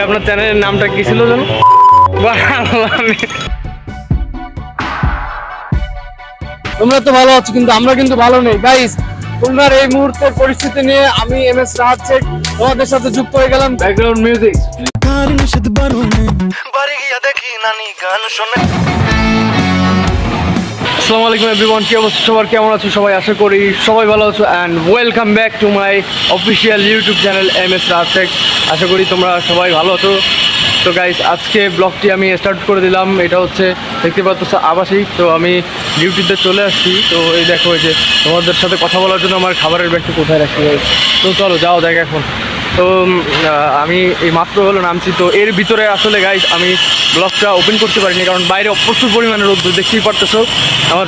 ভাই আপনার চ্যানেলের নামটা কি ছিল বাংলামি তোমরা তো ভালো আছো কিন্তু আমরা কিন্তু ভালো নেই। গাইস খুলনার এই মুহূর্তের পরিস্থিতি নিয়ে আমি এম এস রাহাত শেখ তোমাদের সাথে যুক্ত হয়ে গেলাম। ব্যাকগ্রাউন্ড মিউজিক আসসালামু আলাইকুম এভরিওয়ান কি অবস্থা? সবার কেমন আছো? সবাই আশা করি সবাই ভালো আছো and welcome back to my official YouTube channel M S রাজশেখ আশা করি তোমরা সবাই ভালো আছো। তো গাইজ আজকে ব্লগটি আমি স্টার্ট করে দিলাম। এটা হচ্ছে, দেখতে পাচ্ছ, আবাসিক। তো আমি ডিউটিতে চলে আসছি। তো এই দেখো, এই যে তোমাদের সাথে কথা বলার জন্য আমার খাবারের ব্যাগটা কোথায় রাখছি? তো চলো, যাও, দেখ এখন। তো আমি এই মাত্র হলো নামছি। তো এর ভিতরে আসলে গাইজ আমি ব্লগটা ওপেন করতে পারিনি, কারণ বাইরে প্রচুর পরিমাণে রোদ দেখতেই পারতেছো।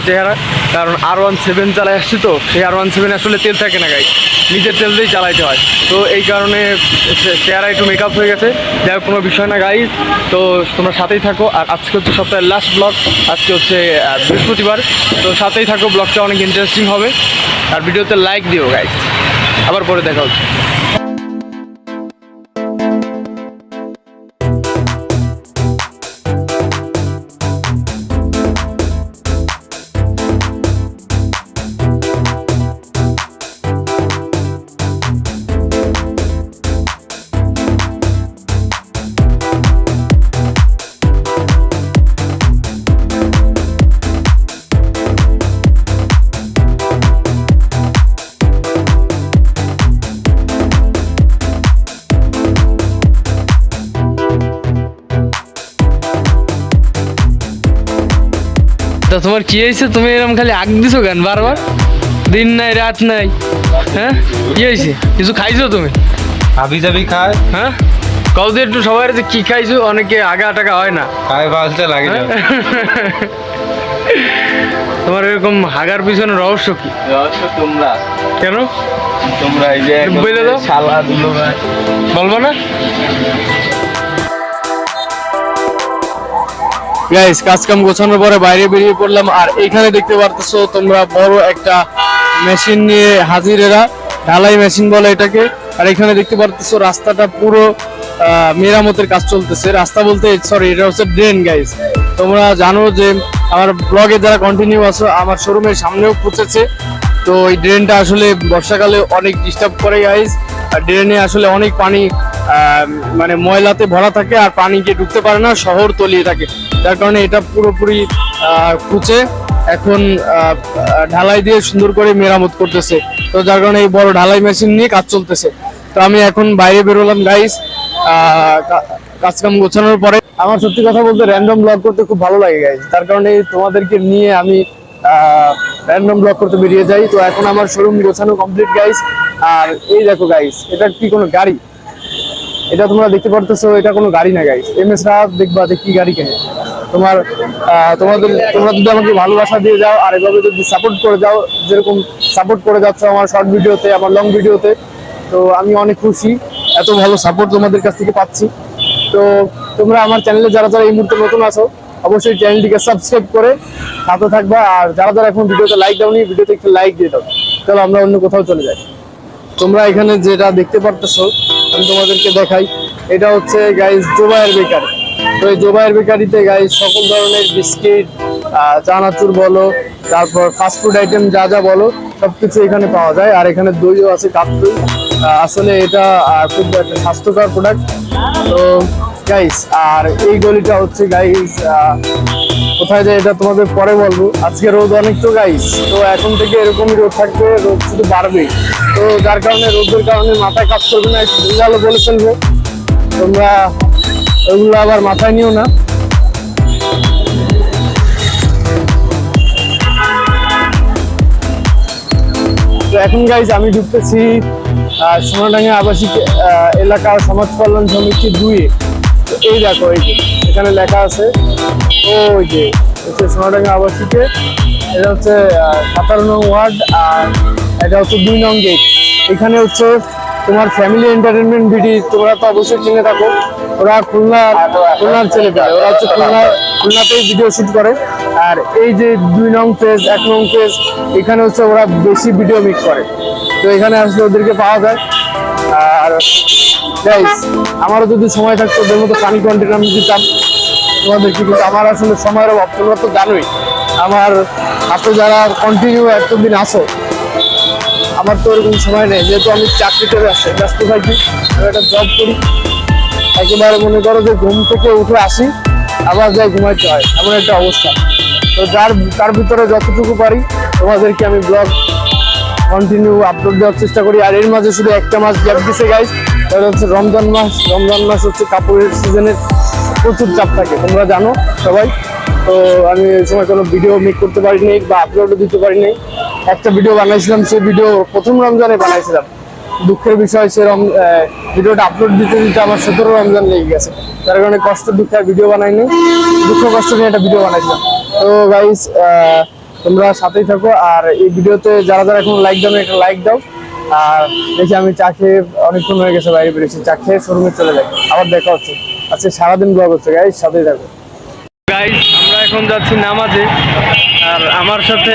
চেহারা, কারণ আর ওয়ান সেভেন চালাই আসছি তো, সেই আর ওয়ান সেভেন আসলে তেল থাকে না গাইজ নিজের তেল দিয়েই চালাইতে হয়। তো এই কারণে চেহারা একটু মেকআপ হয়ে গেছে, যাই কোনো বিষয় না গাইজ তো তোমরা সাথেই থাকো, আর আজকে হচ্ছে সপ্তাহের লাস্ট ব্লগ আজকে হচ্ছে বৃহস্পতিবার, তো সাথেই থাকো ব্লগটা অনেক ইন্টারেস্টিং হবে, আর ভিডিওতে লাইক দিও গাইজ আবার পরে দেখা হচ্ছে। তা তোমার কি হয়েছে? তুমি এরকম খালি আগ দিছো কেন বারবার? দিন নাই রাত নাই হ্যাঁ? কি হয়েছে? কিছু খাইছো তুমি? হাবি জাবি খায় হ্যাঁ? কত একটু সবাই যে কি খাইছো অনেকে আগা টাকা হয় না। খায় বালতে লাগে হ্যাঁ? না তোমার এরকম হাগার পিছনে রহস্য কি? রহস্য তোমরা। কেন? তোমরা এই যে বলব না? গাইস কাজ কাম গোছানোর পরে বাইরে বেরিয়ে পড়লাম আর এখানে দেখতে পারতেছো তোমরা বড় একটা মেশিন নিয়ে হাজির এরা ঢালাই মেশিন বলে এটাকে। আর এখানে দেখতে পারতেছো রাস্তাটা পুরো মেরামতের কাজ চলতেছে। রাস্তা বলতে সরি এটা হচ্ছে ড্রেন গাইস তোমরা জানো যে আমার ব্লগে যারা কন্টিনিউ আছো, আমার শোরুমের সামনেও পৌঁছেছে তো এই ড্রেনটা আসলে বর্ষাকালে অনেক ডিস্টার্ব করে গাইস ড্রেনে আসলে অনেক পানি মানে ময়লাতে ভরা থাকে আর পানি গিয়ে ঢুকতে পারে না, শহর তলিয়ে থাকে। যার কারণে এটা পুরোপুরি খুঁচে, এখন ঢালাই দিয়ে সুন্দর করে মেরামত করতেছে। তো যার কারণে এই বড় ঢালাই মেশিন নিয়ে কাজ চলতেছে। তো আমি এখন বাইরে বেরোলাম গাইস কাজ কাম গোছানোর পরে। আমার সত্যি কথা বলতে র্যান্ডম ব্লগ করতে খুব ভালো লাগে গাইস তার কারণে তোমাদেরকে নিয়ে আমি র্যান্ডম ব্লগ করতে বেরিয়ে যাই। তো এখন আমার শোরুম গোছানো কমপ্লিট গাইস আর এই দেখো গাইস এটা কি কোনো গাড়ি? এটা তোমরা দেখতে পারতেছো, এটা কোনো গাড়ি না গাইস এম এস দেখবা যে কি গাড়ি কেনে। তোমার তোমাদের, তোমরা যদি আমাকে ভালোবাসা দিয়ে যাও আর এভাবে যদি সাপোর্ট করে যাও, যেরকম সাপোর্ট করে যাচ্ছ আমার শর্ট ভিডিওতে আমার লং ভিডিওতে তো আমি অনেক খুশি। এত ভালো সাপোর্ট তোমাদের কাছ থেকে পাচ্ছি। তো তোমরা আমার চ্যানেলে যারা যারা এই মুহূর্তে নতুন আছো, অবশ্যই চ্যানেলটিকে সাবস্ক্রাইব করে সাথে থাকবা। আর যারা যারা এখন ভিডিওতে লাইক দাওনি, ভিডিওতে একটু লাইক দিয়ে দাও। চলো, আমরা অন্য কোথাও চলে যাই। তোমরা এখানে যেটা দেখতে পারতেছো, আমি তোমাদেরকে দেখাই। এটা হচ্ছে গাইস জোবায়ের বেকারি। তো এই জোবায়ের বেকারিতে গাইস সকল ধরনের বিস্কিট চানাচুর বলো, তারপর ফাস্টফুড আইটেম যা যা বলো, সবকিছু এখানে পাওয়া যায়। আর এখানে দইও আছে, কাপ দই। আসলে এটা খুব একটা স্বাস্থ্যকর প্রোডাক্ট তো গাইস আর এই গলিটা হচ্ছে গাইস কোথায় যায় এটা তোমাদের পরে বলব। আজকে রোদ অনেক তো গাইস তো এখন থেকে এরকমই রোদ থাকবে, রোদ শুধু বাড়বে। তো যার কারণে রোদের কারণে মাথায় কাজ করবে না ভালো বলে ফেলব। তোমরা ওগুলো আবার মাথায় নিও না। তো এখন গাইজ আমি ঢুকতেছি সোনাডাঙ্গা আবাসিক এলাকার সমাজ কল্যাণ সমিতি দুইয়ে তো এই দেখো এখানে লেখা আছে ওই যে, হচ্ছে সোনাডাঙ্গা আবাসিকে। এটা হচ্ছে সাতান্ন ওয়ার্ড আর এটা হচ্ছে দুই নং গেট। এখানে হচ্ছে তোমার ফ্যামিলি এন্টারটেনমেন্ট বিডি, তোমরা তো অবশ্যই চিনে থাকো। ওরা খুলনা, খুলনার ছেলে ওরা হচ্ছে খুলনা, খুলনাতেই ভিডিও শুট করে। আর এই যে দুই নং পেজ এক নং পেজ এখানে হচ্ছে ওরা বেশি ভিডিও মেক করে। তো এখানে আসলে ওদেরকে পাওয়া যায়। আর গাইস আমারও যদি সময় থাকতো ওদের মতো ফানি কন্টেন্ট আমি দিতাম তোমাদেরকে কিন্তু আমার আসলে সময়ের অভাব। তোমরা তো জানোই, আমার হাতে যারা কন্টিনিউ এতদিন আসো আমার তো ওরকম সময় নেই। যেহেতু আমি চাকরি করে আসছি ব্যস্ত থাকি, আমি একটা জব করি। একেবারে মনে করো যে ঘুম থেকে উঠে আসি, আবার যাই ঘুমাইতে হয়। এমন একটা অবস্থা। তো যার, তার ভিতরে যতটুকু পারি, তোমাদেরকে আমি ব্লগ কন্টিনিউ আপলোড দেওয়ার চেষ্টা করি। আর এর মাঝে শুধু একটা মাস গ্যাপ দিছে গাইস সেটা হচ্ছে রমজান মাস। রমজান মাস হচ্ছে কাপড়ের সিজনের প্রচুর চাপ থাকে, তোমরা জানো সবাই। তো আমি ওই সময় কোনো ভিডিও মেক করতে পারিনি বা আপলোডও দিতে পারিনি। একটা ভিডিও বানাইছিলাম, সেই ভিডিও প্রথম রমজানে বানাইছিলাম। দুঃখের বিষয় সে ভিডিওটা আপলোড দিতে দিতে আমার সতেরো রমজান লেগে গেছে। তার কারণে কষ্ট, দুঃখে ভিডিও বানাইনি। দুঃখ, কষ্ট নিয়ে একটা ভিডিও বানাইছিলাম। তো গাইস তোমরা সাথেই থাকো। আর এই ভিডিওতে যারা যারা এখন লাইক দাও, একটা লাইক দাও। আর দেখি আমি চা খেয়ে অনেকক্ষণ হয়ে গেছে, বাইরে বেরিয়েছি চা খেয়ে শোরুমে চলে যাই। আবার দেখা হচ্ছে। আজকে সারাদিন ব্লগ হচ্ছে গাইস সাথেই থাকো। গাইস আমরা এখন যাচ্ছি নামাজে। আর আমার সাথে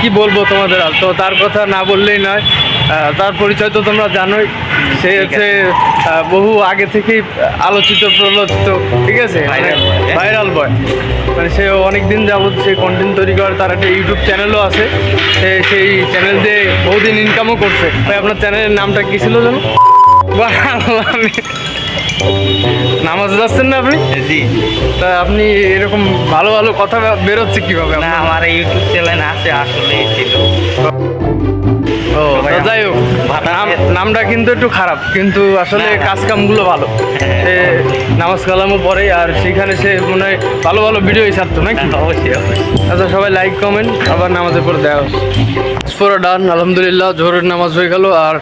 কি বলব তোমাদের আর? তো তার কথা না বললেই নয়। তার পরিচয় তো তোমরা জানোই। সে হচ্ছে বহু আগে থেকেই আলোচিত প্রলোচিত ঠিক আছে? Viral হ্যাঁ? ভাইরাল বয় মানে সে অনেক দিন যাবৎ সে কন্টেন্ট তৈরি করে তার একটা ইউটিউব চ্যানেলও আছে। সে সেই চ্যানেল দিয়ে বহুদিন ইনকামও করছে। ভাই আপনার চ্যানেলের নামটা কি ছিল জানো আমি- নামাজে যাচ্ছেন না আপনি? জি। তা আপনি এরকম ভালো ভালো কথা বেরোচ্ছে কীভাবে না আমার ইউটিউব চ্যানেল আছে আসলে ছিল। ও যাই হোক নাম- নামটা কিন্তু একটু খারাপ কিন্তু আসলে। কাজ কামগুলো ভালো। হ্যাঁ। নামাজ কালামও পড়ে আর সেখানে সে মনে হয় ভালো ভালো ভিডিওই ছাড়তো নাকি? অবশ্যই অবশ্যই। আচ্ছা সবাই লাইক কমেন্ট আবার নামাজের পর দেওয়া পুরো ডান আলহামদুলিল্লাহ জোহরের নামাজ হয়ে গেল আর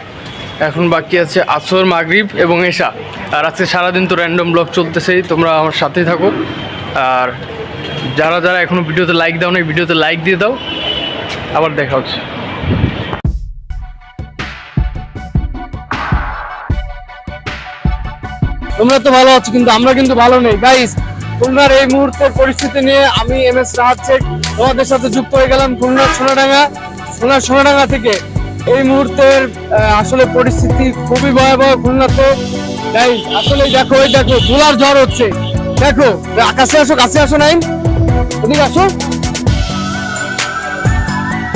এখন বাকি আছে আসর, মাগরিব এবং এশা। আর আজকে সারাদিন তো র্যান্ডম ব্লগ চলতেছেই, তোমরা আমার সাথেই থাকো। আর যারা যারা এখনও ভিডিওতে লাইক দাও না ভিডিওতে লাইক দিয়ে দাও। আবার দেখা হচ্ছে। তোমরা তো ভালো আছো, কিন্তু আমরা কিন্তু ভালো নেই। গাইস খুলনার এই মুহূর্তের পরিস্থিতি নিয়ে আমি এম এস রাহাত শেখ তোমাদের সাথে যুক্ত হয়ে গেলাম খুলনার সোনাডাঙ্গা। খুলনার সোনাডাঙ্গা থেকে। এই মুহূর্তের আসলে পরিস্থিতি খুবই ভয়াবহ খুলনাতে তাই আসলে দেখো ওই দেখো, ধুলার ঝড় হচ্ছে। দেখো কাছে আসো কাছে আসো, নাইন। ওদিকে আসো।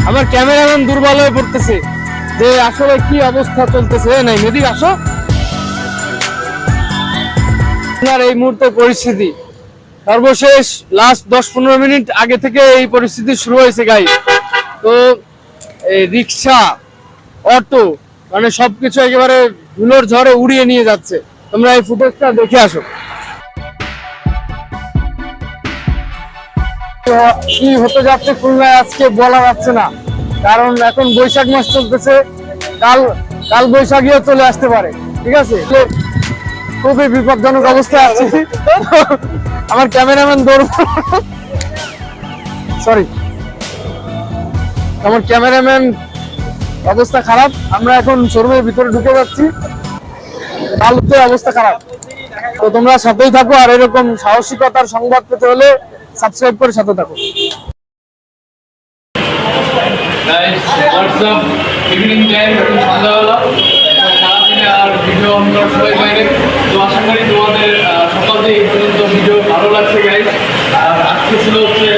আমার ক্যামেরাম্যান দুর্বল হয়ে পড়তেছে। যে আসলে কি অবস্থা চলতেছে নাই এদিকে আসো। আপনার এই মুহূর্তে পরিস্থিতি। সর্বশেষ লাস্ট দশ পনেরো মিনিট আগে থেকে এই পরিস্থিতি শুরু হয়েছে গাই তো, এই রিক্সা অটো মানে সবকিছু একেবারে ধুলোর ঝড়ে উড়িয়ে নিয়ে যাচ্ছে। তোমরা এই ফুটেজটা দেখে আসো। কি হতে যাচ্ছে খুলনায় আজকে বলা যাচ্ছে না। কারণ এখন বৈশাখ মাস চলতেছে, কাল কাল বৈশাখীও চলে আসতে পারে, ঠিক আছে? খুবই বিপজ্জনক অবস্থায় আছে। আমার ক্যামেরাম্যান দৌড় সরি আমার ক্যামেরাম্যান অবস্থা খারাপ। আমরা এখন শোরুমের ভিতরে ঢুকে যাচ্ছি। বালুতে অবস্থা খারাপ। তো তোমরা সাথেই থাকো আর এরকম সাহসিকতার সংবাদ পেতে হলে সাবস্ক্রাইব করে সাথে থাকো। ভিডিও ভিডিও ছিল হচ্ছে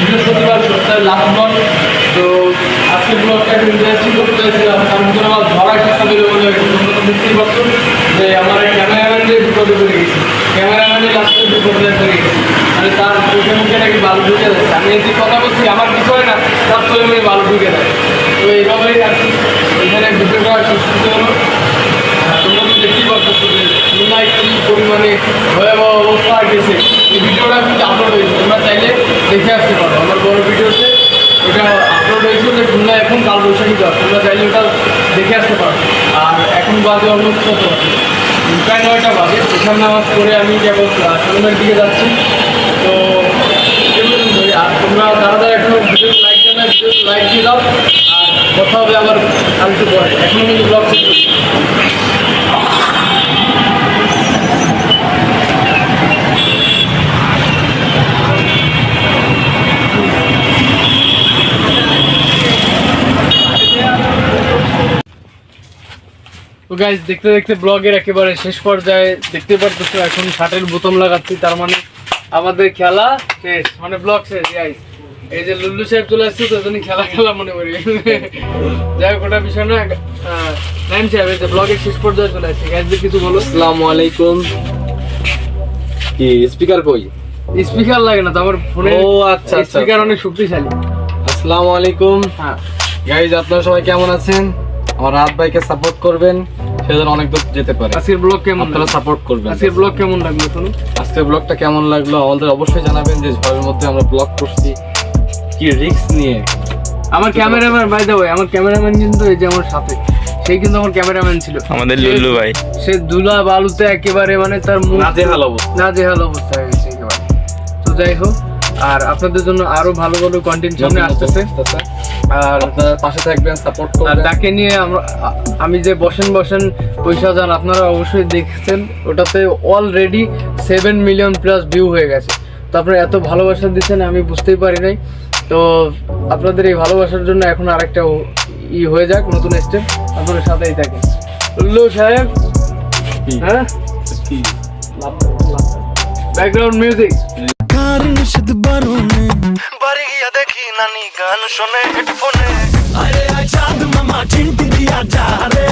বৃহস্পতিবার তো আজকে একটু করতে চাইছিলাম কারণ কোনো আমার ধরার চেষ্টা পেলে বলে বুঝতেই পারছ যে আমার ক্যামেরাম্যান যে বিপদে পড়ে গেছি ক্যামেরাম্যানের লাস্টে বিপদে পড়ে গেছি মানে তার মুখে মুখে নাকি বালু ঢুকে যাচ্ছে আমি যে কথা বলছি আমার বিষয় না তার চলে মুখে বালু ঢুকে যায় তো এইভাবেই আর কি এখানে ভিডিওটা করতে হলো তোমরা তো দেখতেই পাচ্ছ যে খুলনায় কী পরিমাণে ভয়াবহ অবস্থা গেছে এই ভিডিওটা কিন্তু আপলোড হয়েছে তোমরা চাইলে দেখে আসতে পারো আমার বড় ভিডিওতে ওটা আপলোড হয়েছিল যে খুলনায় এখন কাল বৈশাখী জ্বর তোমরা চাইলে ওটা দেখে আসতে পারো। আর এখন বাজে অলমোস্ট কত? প্রায় নয়টা বাজে। এখান নামাজ করে আমি যেমন শোরুমের দিকে যাচ্ছি। তো আর তোমরা যারা যারা এখনও ভিডিও লাইক দেয় ভিডিও লাইক দিয়ে দাও। আর কথা হবে আবার কালকে পরে। এখনও কিন্তু ব্লগ গাইজ দেখতে দেখতে ব্লগের একেবারে শেষ পর্যায়ে দেখতে পারতেছো এখন শার্টের বোতাম লাগাচ্ছি তার মানে আমাদের খেলা শেষ মানে ব্লগ শেষ গাইজ এই যে লুল্লু সাহেব চলে আসছে তো খেলা খেলা মনে করি। যাই হোক ওটা বিষয় না নাইম সাহেব এই যে ব্লগের শেষ পর্যায়ে চলে আসছে গাইজদের কিছু বলো। আসসালামু আলাইকুম। কি স্পিকার কই? স্পিকার লাগে না তো আমার ফোনে ও, আচ্ছা, আচ্ছা। স্পিকার অনেক শক্তিশালী। আসসালামু আলাইকুম। হ্যাঁ। গাইজ আপনারা সবাই কেমন আছেন? আমার রাত ভাইকে সাপোর্ট করবেন। সে যেন অনেক দূর যেতে পারে। আজকের ব্লগ কেমন আপনারা সাপোর্ট করবেন। আজকের ব্লগ কেমন লাগল শুনুন আজকের ব্লগটা কেমন লাগল? আমাদের অবশ্যই জানাবেন যে ঝড়ের মধ্যে আমরা ব্লগ করছি। কি রিস্ক নিয়ে? আমার ক্যামেরাম্যান বাই দ্য ওয়ে আমার ক্যামেরাম্যান কিন্তু এই যে আমার সাথে সেই কিন্তু আমার ক্যামেরাম্যান ছিল। আমাদের লুল্লু ভাই। সে দুলা বালুতে একেবারে মানে তার মুখ নাজেহাল অবস্থা। নাজেহাল অবস্থা হয়ে গেছে একেবারে। তো যাই হোক আর আপনাদের জন্য আরও ভালো ভালো কন্টেন্ট সামনে আসতেছে। আর আপনারা পাশে থাকবেন সাপোর্ট করবেন। তাকে নিয়ে আমরা আমি যে বসেন বসেন পয়সা যান আপনারা অবশ্যই দেখছেন ওটাতে already seven million plus view হয়ে গেছে। তো আপনারা এত ভালোবাসা দিচ্ছেন আমি বুঝতেই পারি নাই। তো আপনাদের এই ভালোবাসার জন্য এখন আরেকটা ই হয়ে যাক নতুন স্টেপ আপনাদের সাথেই থাকেন উল্লু সাহেব হ্যাঁ? ব্যাকগ্রাউন্ড মিউজিক আর নিষেধ বারণে বাড়ি গিয়া দেখি নানি গান শোনে হেডফোনে আরে আয় চাঁদ মামা চিন্তি দিয়া যা রে